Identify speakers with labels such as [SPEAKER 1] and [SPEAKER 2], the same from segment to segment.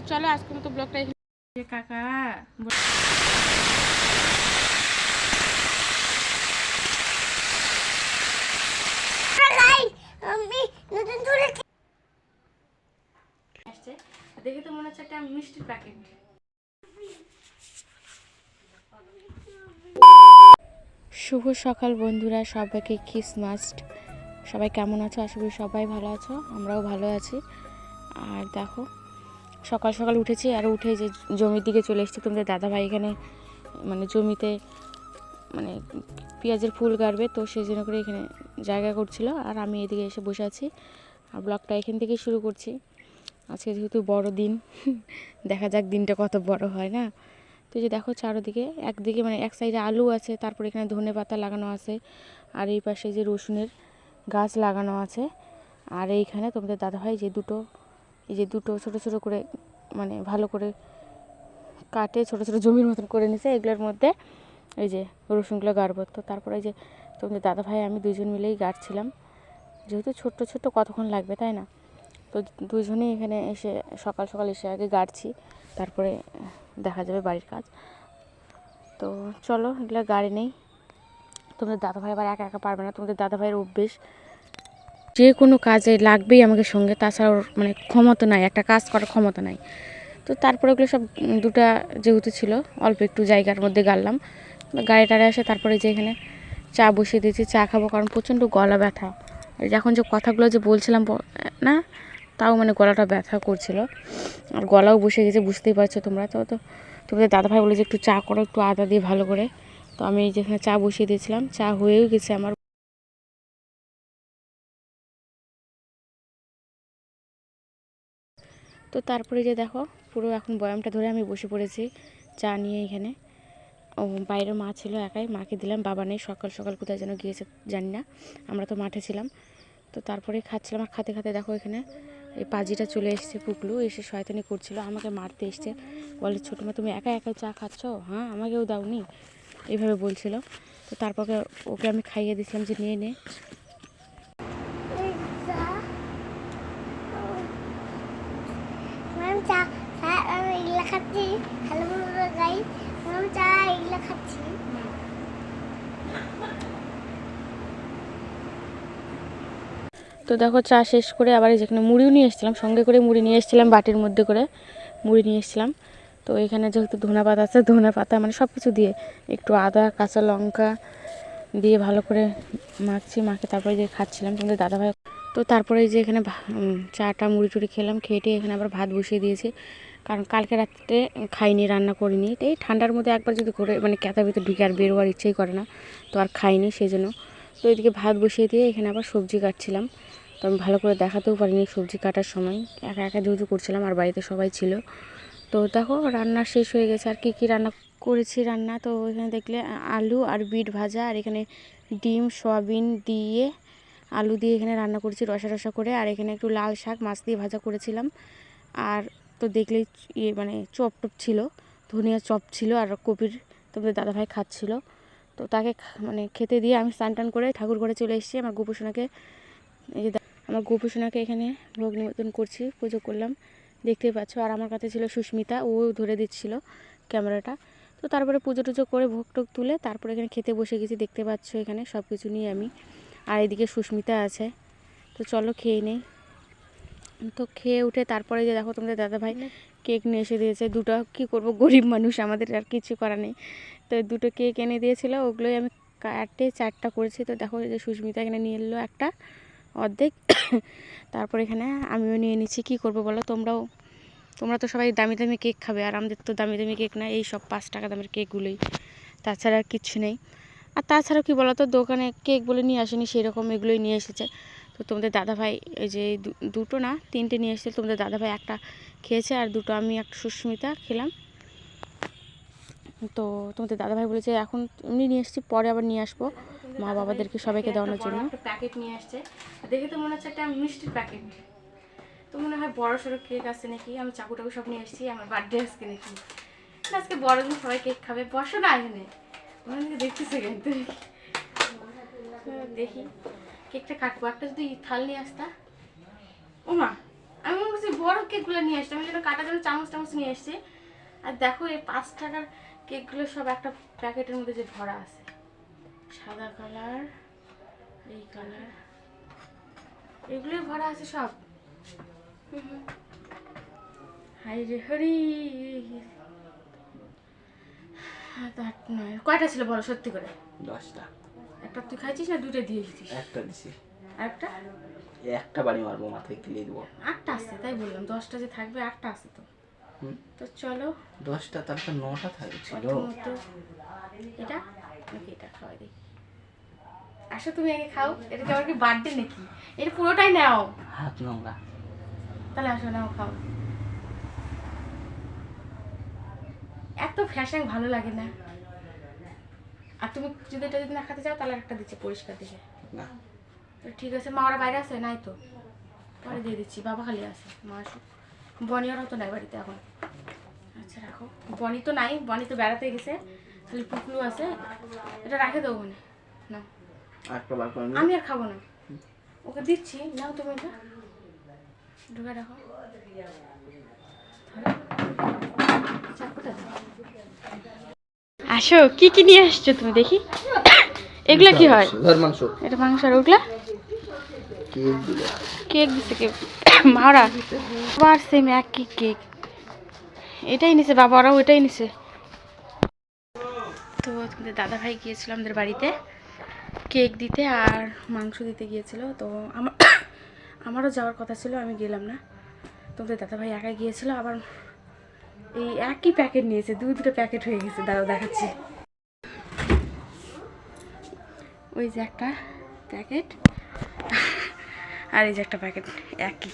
[SPEAKER 1] তো চলো আজকে মতো ব্লগটা এখানে কাকা দেখে তো মনে হচ্ছে একটা মিষ্টির প্যাকেট। শুভ সকাল বন্ধুরা সবাইকে ক্রিসমাস সবাই কেমন আছো? আশা করি সবাই ভালো আছো আমরাও ভালো আছি। আর দেখো সকাল সকাল উঠেছি আর উঠে যে জমির দিকে চলে এসেছি। তোমাদের দাদাভাই এখানে মানে জমিতে মানে পেঁয়াজের ফুল গাড়বে, তো সেই জন্য করে এখানে জায়গা করছিল। আর আমি এদিকে এসে বসে আছি। আর ব্লগটা এখান থেকেই শুরু করছি। আজকে যেহেতু বড় দিন, দেখা যাক দিনটা কত বড় হয়, না? তো যে দেখো চারোদিকে, একদিকে মানে এক সাইডে আলু আছে, তারপর এখানে ধনে পাতা লাগানো আছে, আর এই পাশে যে রসুনের গাছ লাগানো আছে। আর এইখানে তোমাদের দাদাভাই যে দুটো এই যে দুটো ছোট ছোট করে মানে ভালো করে কাটে, ছোট ছোট জমির মতন করে নিছে, এগুলোর মধ্যে এই যে রসুনগুলো গাড়বো। তো তারপরে যে তোমাদের দাদাভাই, আমি দুজন মিলেই গাড়ছিলাম। যেহেতু ছোট্ট ছোট্ট কতক্ষণ লাগবে, তাই না? তো দুজনেই এখানে এসে সকাল সকাল এসে আগে গাড়ছি, তারপরে দেখা যাবে বাড়ির কাজ। তো চলো, এগুলো গাড়ি নেই। তোমাদের দাদাভাই আবার একা একা পারবে না, তোমাদের দাদাভাইয়ের অভ্যেস। যে কোনো কাজে লাগবেই আমাকে সঙ্গে তাছাড়া ওর মানে ক্ষমতা নাই, একটা কাজ করার ক্ষমতা নাই। তো তারপরে ওগুলো সব দুটা যেহেতু ছিল, অল্প একটু জায়গার মধ্যে গাড়লাম। গাড়ি টাড়ে আসে, তারপরে যে এখানে চা বসিয়ে দিয়েছি, চা খাব কারণ প্রচণ্ড গলা ব্যথা। এখন যে কথাগুলো যে বলছিলাম না, তাও মানে গলাটা ব্যথা করছিল। আর গলাও বসে গেছে, বুঝতেই পারছ তোমরা। তো তো তোমাদের দাদাভাই বলে যে একটু চা করো, একটু আদা দিয়ে ভালো করে। তো আমি যেখানে চা বসিয়ে দিয়েছিলাম, চা হয়েও গেছে আমার। তো তারপরে যে দেখো, পুরো এখন বয়ামটা ধরে আমি বসে পড়েছি চা নিয়ে এখানে। ও, বাইরে মা ছিল একাই, মাকে দিলাম, বাবা নেই, সকাল সকাল কোথায় যেন গিয়েছে জানি না, আমরা তো মাঠে ছিলাম। তো তারপরে খাচ্ছিলাম, আর খাতে খাতে দেখো এখানে এই পাজিটা চলে এসেছে পুকলু, এসে শয়তানি করছিল, আমাকে মারতে এসছে। বলে, ছোটো মা, তুমি একা একা চা খাচ্ছ? হ্যাঁ আমাকেও দাওনি? এইভাবে বলছিল। তো তারপরে ওকে আমি খাইয়ে দিয়েছিলাম যে নিয়ে নে
[SPEAKER 2] ম্যাম চা হ্যাঁ আমি
[SPEAKER 1] তো দেখো, চা শেষ করে আবার যেখানে মুড়িও নিয়ে এসেছিলাম, সঙ্গে করে মুড়ি নিয়ে এসেছিলাম, বাটির মধ্যে করে মুড়ি নিয়ে এসেছিলাম। তো এখানে যেহেতু ধনে পাতা আছে, ধনে পাতা মানে সব কিছু দিয়ে একটু আদা, কাঁচা লঙ্কা দিয়ে ভালো করে মাখছি, মাখে তারপরে যে খাচ্ছিলাম তোমাদের দাদাভাই। তো তারপরে যে এখানে চাটা মুড়ি টুড়ি খেলাম খেয়ে এখানে আবার ভাত বসিয়ে দিয়েছি। কারণ কালকে রাত্রে খাইনি, রান্না করিনি। এই ঠান্ডার মধ্যে একবার যদি করে মানে ক্যাতার ভিতরে ঢুকে আর বেরোবার ইচ্ছেই করে না, তো আর খাইনি সেই জন্য তো এদিকে ভাত বসিয়ে দিয়ে এখানে আবার সবজি কাটছিলাম। তো আমি ভালো করে দেখাতেও পারিনি সবজি কাটার সময়। একা একা যেহেতু করছিলাম, আর বাড়িতে সবাই ছিল। তো দেখো, রান্না শেষ হয়ে গেছে। আর কী কী রান্না করেছি রান্না? তো এখানে দেখলে আলু আর বিট ভাজা, আর এখানে ডিম, সয়াবিন দিয়ে আলু দিয়ে এখানে রান্না করেছি রসা রসা করে। আর এখানে একটু লাল শাক মাছ দিয়ে ভাজা করেছিলাম। আর তো দেখলেই ইয়ে মানে চপ টপ ছিল, ধনিয়া চপ ছিল আর কপির তোমাদের দাদাভাই খাচ্ছিল। তো তাকে মানে খেতে দিয়ে আমি স্নান টান করে ঠাকুর ঘরে চলে এসেছি। আমার গোপুসোনাকে এই যে আমার গোপুসোনাকে এখানে ভোগ নিবেদন করছি, পুজো করলাম। দেখতেই পাচ্ছ, আর আমার কাছে ছিল সুস্মিতা, ও ধরে দিচ্ছিল ক্যামেরাটা। তো তারপরে পুজো টুজো করে ভোগ টোগ তুলে তারপরে এখানে খেতে বসে গেছি, দেখতে পাচ্ছ এখানে সব কিছু নিয়ে আমি। আর এদিকে সুস্মিতা আছে। তো চলো খেয়ে নেই। তো খেয়ে উঠে তারপরে যে দেখো তোমাদের দাদাভাই কেক নিয়ে এসে দিয়েছে। দুটো কি করব? গরিব মানুষ আমাদের আর কিছু করার নেই। তো দুটো কেক এনে দিয়েছিল ওগুলোই আমি কাটে চারটা করেছি। তো দেখো যে সুস্মিতা এখানে নিয়ে এলো একটা অর্ধেক। তারপর এখানে আমিও নিয়ে নিচ্ছি। কি করব বলো? তোমরাও তোমরা তো সবাই দামি দামি কেক খাবে। আর আমাদের তো দামি দামি কেক না এই সব পাঁচ টাকা দামের কেকগুলোই। তাছাড়া আর কিচ্ছু নেই। আর তাছাড়াও কি বলো তো দোকানে কেক বলে নিয়ে আসেনি সেরকম এগুলোই নিয়ে এসেছে। তো তোমাদের দাদাভাই এই যে দুটো না, তিনটে নিয়ে এসেছে তোমাদের দাদাভাই একটা খেয়েছে আর দুটো আমি একটা সুস্মিতা খেলাম। তো তোমাদের দাদাভাই বলেছে, এখন এমনি নিয়ে এসেছি, পরে আবার নিয়ে আসব। মা বাবাদেরকে সবাইকে দেওয়ানোর জন্য। প্যাকেট নিয়ে আসছে। দেখে তো মনে হচ্ছে একটা মিষ্টির প্যাকেট তো মনে হয় বড় সড়ো কেক আছে নাকি? আমি চাকু টাকু সব নিয়ে এসেছি, আমার বার্থডে আজকে নাকি। আজকে বড়দিন সবাই কেক খাবে, বসো না এখানে। দেখতেছে কিন্তু দেখি। কেকটা কাটবো। একটা যদি থাল নিয়ে আসতা। ও মা আমি মনে করছি বড় কেকগুলো নিয়ে আসছি আমি যেন কাটার জন্য চামচ টামচ নিয়ে এসেছি আর দেখো এই পাঁচ টাকার কেকগুলো সব একটা প্যাকেটের মধ্যে যে ভরা আছে। সাদা কালার এই কালার এগুলোই ভরা আছে সব। হাই রে হরি। কয়টা ছিল বলো সত্যি করে?
[SPEAKER 3] দশটা।
[SPEAKER 1] একটা তুই খাইছিস না দুটো দিয়ে দিতিস
[SPEAKER 3] একটা দিছি।
[SPEAKER 1] একটা?
[SPEAKER 3] একটা বাড়ি মারবো মাথায় কিলিয়ে দেবো।
[SPEAKER 1] আটটা আছে তাই বললাম দশটা যে থাকবে আটটা আছে তো। তো চলো।
[SPEAKER 3] দশটা তারপর নটা থাকছিল
[SPEAKER 1] প্রথমত এটা নাকি এটা খাওয়াই দিই? আসো তুমি আগে খাও এটা কি আমার কি বার্থডে নাকি? এটা পুরোটাই নাও।
[SPEAKER 3] হাত নোংরা।
[SPEAKER 1] তাহলে আসো নাও খাও। এত ফ্যাশন ভালো লাগে না। আর তুমি যদি এটা যদি না খেতে চাও তাহলে একটা দিচ্ছি পরিষ্কার দিকে।
[SPEAKER 3] না।
[SPEAKER 1] তো ঠিক আছে মা ওরা বাইরে আছে? নাই তো। পরে দিয়ে দিচ্ছি বাবা খালি আছে মা আসুক বনি ওরাও তো নাই বাড়িতে এখন। আচ্ছা রাখো। বনি তো নাই বনি তো বেড়াতে গেছে খালি পুকলু আছে। এটা রাখে দেবো মানে না। আমি আর খাব না। ওকে দিচ্ছি নাও তুমি এটা। ঢুকে রাখো। আসো কি কি নিয়ে আসছো তুমি দেখি? এগুলো কি হয়?
[SPEAKER 3] ধর মাংস।
[SPEAKER 1] এটা মাংস আর ওগুলা?
[SPEAKER 3] কেক
[SPEAKER 1] দিছে কেক। মারা আবার সেম একই কেক। এটাই নিছে বাবা ওরাও ওইটাই নিছে। তো তোমাদের দাদা ভাই গিয়েছিল আমাদের বাড়িতে কেক দিতে আর মাংস দিতে গিয়েছিল। তো আমার আমারও যাওয়ার কথা ছিল আমি গেলাম না। তোমাদের দাদা ভাই একাই গিয়েছিল আবার এই একই প্যাকেট নিয়েছে দু দুটো প্যাকেট হয়ে গেছে। দাদা দেখাচ্ছি। ওই যে একটা প্যাকেট আর এই যে একটা প্যাকেট একই।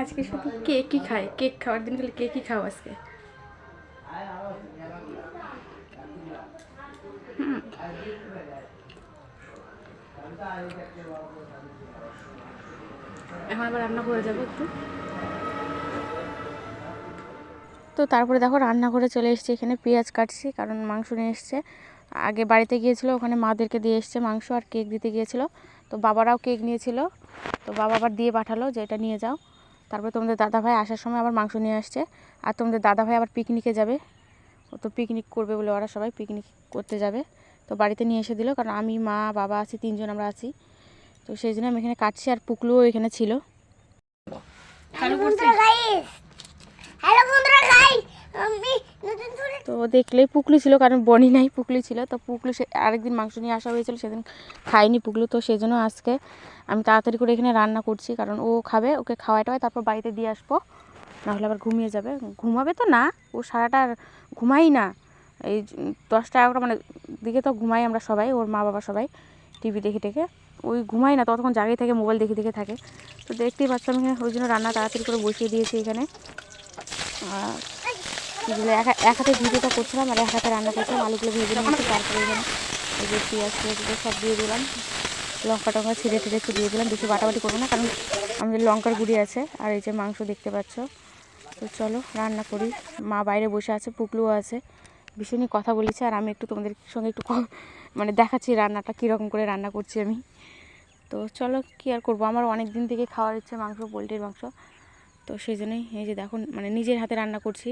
[SPEAKER 1] আজকে শুধু কেকই খায় কেক খাওয়ার দিন খালি কেকই খাও আজকে। হুম। এখন আবার রান্না করে যাব একটু। তো তারপরে দেখো রান্না করে চলে এসেছি, এখানে পেঁয়াজ কাটছি, কারণ মাংস নিয়ে এসছে। আগে বাড়িতে গিয়েছিল, ওখানে মাদেরকে দিয়ে এসছে মাংস আর কেক দিতে গিয়েছিল। তো বাবারাও কেক নিয়েছিল, তো বাবা আবার দিয়ে পাঠালো যে এটা নিয়ে যাও। তারপরে তোমাদের দাদা ভাই আসার সময় আবার মাংস নিয়ে আসছে, আর তোমাদের দাদা ভাই আবার পিকনিকে যাবে। ও তো পিকনিক করবে বলে ওরা সবাই পিকনিক করতে যাবে। তো বাড়িতে নিয়ে এসে দিল, কারণ আমি, মা, বাবা আছি, তিনজন আমরা আছি। তো সেই জন্য আমি এখানে কাটছি আর পুকলুও এখানে ছিল।
[SPEAKER 2] হ্যালো বন্ধুরা গাইস হ্যালো বন্ধুরা গাইস আমি নতুন করে
[SPEAKER 1] তো দেখলেই পুকলি ছিল কারণ বনি নাই পুকলি ছিল। তো পুকলু সে আরেকদিন মাংস নিয়ে আসা হয়েছিল সেদিন খাইনি পুকলু। তো সেই জন্য আজকে আমি তাড়াতাড়ি করে এখানে রান্না করছি কারণ ও খাবে ওকে খাওয়াই টাওয়াই তারপর বাড়িতে দিয়ে আসব। নাহলে আবার ঘুমিয়ে যাবে। ঘুমাবে তো না ও সারাটা আর ঘুমাই না। এই দশটা এগারোটা মানে দিকে তো ঘুমাই আমরা সবাই ওর মা বাবা সবাই টিভি দেখে দেখে ওই ঘুমাই না, ততক্ষণ জাগিয়ে থাকে, মোবাইল দেখে দেখে থাকে। তো দেখতেই পাচ্ছ আমি ওই জন্য রান্না তাড়াতাড়ি করে বসিয়ে দিয়েছি এখানে। আর এক হাতে ভিডিওটা করছিলাম আর এক হাতে রান্না করছিলাম, আলুগুলো ভেজে নিয়েছি, তারপরে এখানে এই যে পেঁয়াজ পেঁয়াজ এগুলো সব দিয়ে দিলাম। লঙ্কা টঙ্কা ছিঁড়ে ছেড়ে একটু দিয়ে দিলাম, বেশি বাটাবাটি করব না, কারণ আমাদের লঙ্কার গুঁড়ি আছে আর এই যে মাংস দেখতে পাচ্ছ। তো চলো, রান্না করি। মা বাইরে বসে আছে পুকলুও আছে, ভীষণই কথা বলেছে, আর আমি একটু তোমাদের সঙ্গে একটু মানে দেখাচ্ছি রান্নাটা, কীরকম করে রান্না করছি আমি। তো চলো, কী আর করব? আমার অনেক দিন থেকে খাওয়ার ইচ্ছে মাংস, পোলট্রির মাংস। তো সেই জন্যই এই যে দেখুন মানে নিজের হাতে রান্না করছি।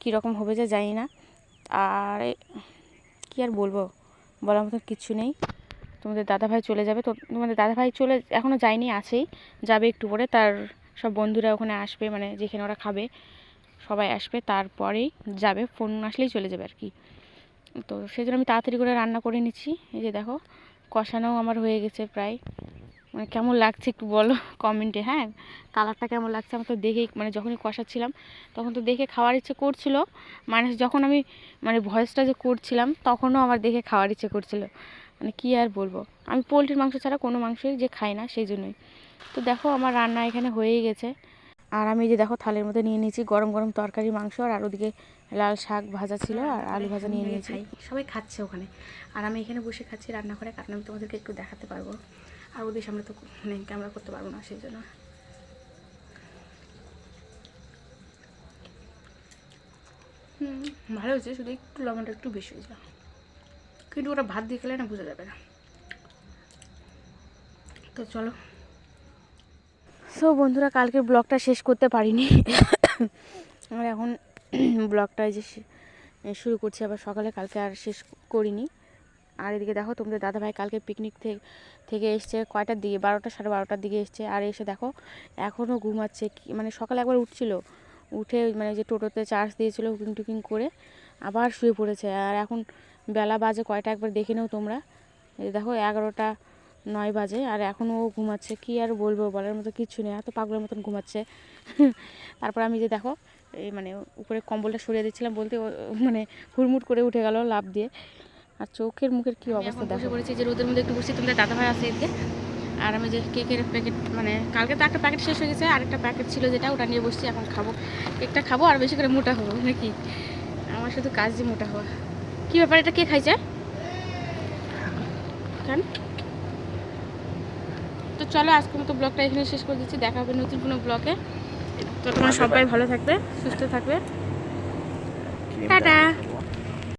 [SPEAKER 1] কীরকম হবে যে জানি না। আর কী আর বলব? বলার মতো কিচ্ছু নেই। তোমাদের দাদাভাই চলে যাবে। তো তোমাদের দাদাভাই চলে এখনও যায়নি, আছেই। যাবে একটু পরে। তার সব বন্ধুরা ওখানে আসবে মানে যেখানে ওরা খাবে, সবাই আসবে। তারপরেই যাবে, ফোন আসলেই চলে যাবে আর কি। তো সেই জন্য আমি তাড়াতাড়ি করে রান্না করে নিচ্ছি। এই যে দেখো, কষানোও আমার হয়ে গেছে প্রায়। মানে কেমন লাগছে একটু বলো কমেন্টে হ্যাঁ? কালারটা কেমন লাগছে আমার তো দেখেই মানে যখনই কষাচ্ছিলাম, তখন তো দেখে খাওয়ার ইচ্ছে করছিল। মানে যখন আমি মানে ভয়েসটা যে করছিলাম, তখনও আমার দেখে খাওয়ার ইচ্ছে করছিল। মানে কী আর বলব? আমি পোলট্রির মাংস ছাড়া কোনো মাংসই যে খাই না, সেই জন্যই। তো দেখো, আমার রান্না এখানে হয়েই গেছে। আর আমি যে দেখো, থালের মধ্যে নিয়ে নিয়েছি গরম গরম তরকারি, মাংস, আর ওদিকে লাল শাক ভাজা ছিল আর আলু ভাজা নিয়ে নিয়েছি। সবাই খাচ্ছে ওখানে। আর আমি এখানে বসে খাচ্ছি রান্না করে কারণ আমি তোমাদেরকে একটু দেখাতে পারব। আর ওদের সামনে তো মানে ক্যামেরা করতে পারব না সেই জন্য। হুম ভালো হয়েছে শুধু একটু লবণটা একটু বেশি হয়েছে কিন্তু ওরা ভাত দিয়ে খেলে না বোঝা যাবে না। তো চলো। সো বন্ধুরা কালকে ব্লগটা শেষ করতে পারিনি। আর এখন ব্লগটা যে শুরু করছি, আবার সকালে কালকে আর শেষ করিনি। আর এদিকে দেখো, তোমাদের দাদাভাই কালকে পিকনিক থেকে এসছে কয়টার দিকে? বারোটা, সাড়ে বারোটার দিকে এসছে। আর এসে দেখো এখনও ঘুমাচ্ছে মানে সকালে একবার উঠছিল। উঠে মানে যে টোটোতে চার্জ দিয়েছিল হুকিং টুকিং করে, আবার শুয়ে পড়েছে। আর এখন বেলা বাজে কয়টা? একবার দেখে নাও তোমরা। দেখো, এগারোটা নয় বাজে, আর এখনও ও ঘুমাচ্ছে। কি আর বলব, বলার মতো কিচ্ছু নেই। এত পাগলের মতন ঘুমাচ্ছে। তারপর আমি যে দেখো এই মানে উপরে কম্বলটা সরিয়ে দিচ্ছিলাম বলতে মানে হুড়মুড় করে উঠে গেল লাভ দিয়ে। আর চোখের মুখের কি অবস্থা দেখো। পড়েছি যে রোদের মধ্যে একটু বসে তোমাদের দাদাভাই আছে এদিকে। আর আমি যে কেকের প্যাকেট মানে কালকে তো একটা প্যাকেট শেষ হয়ে গেছে আরেকটা প্যাকেট ছিল যেটা ওটা নিয়ে বসছি এখন খাব। কেকটা খাব আর বেশি করে মোটা হব নাকি? আমার শুধু কাজ যে মোটা হওয়া। কী ব্যাপার এটা কে খাইছে? কেন তো চলো আজকের মতো ব্লগটা এখানে শেষ করে দিচ্ছি দেখা হবে নতুন কোনো ব্লগে। তো তোমরা সবাই ভালো থাকবে সুস্থ থাকবে। টাটা।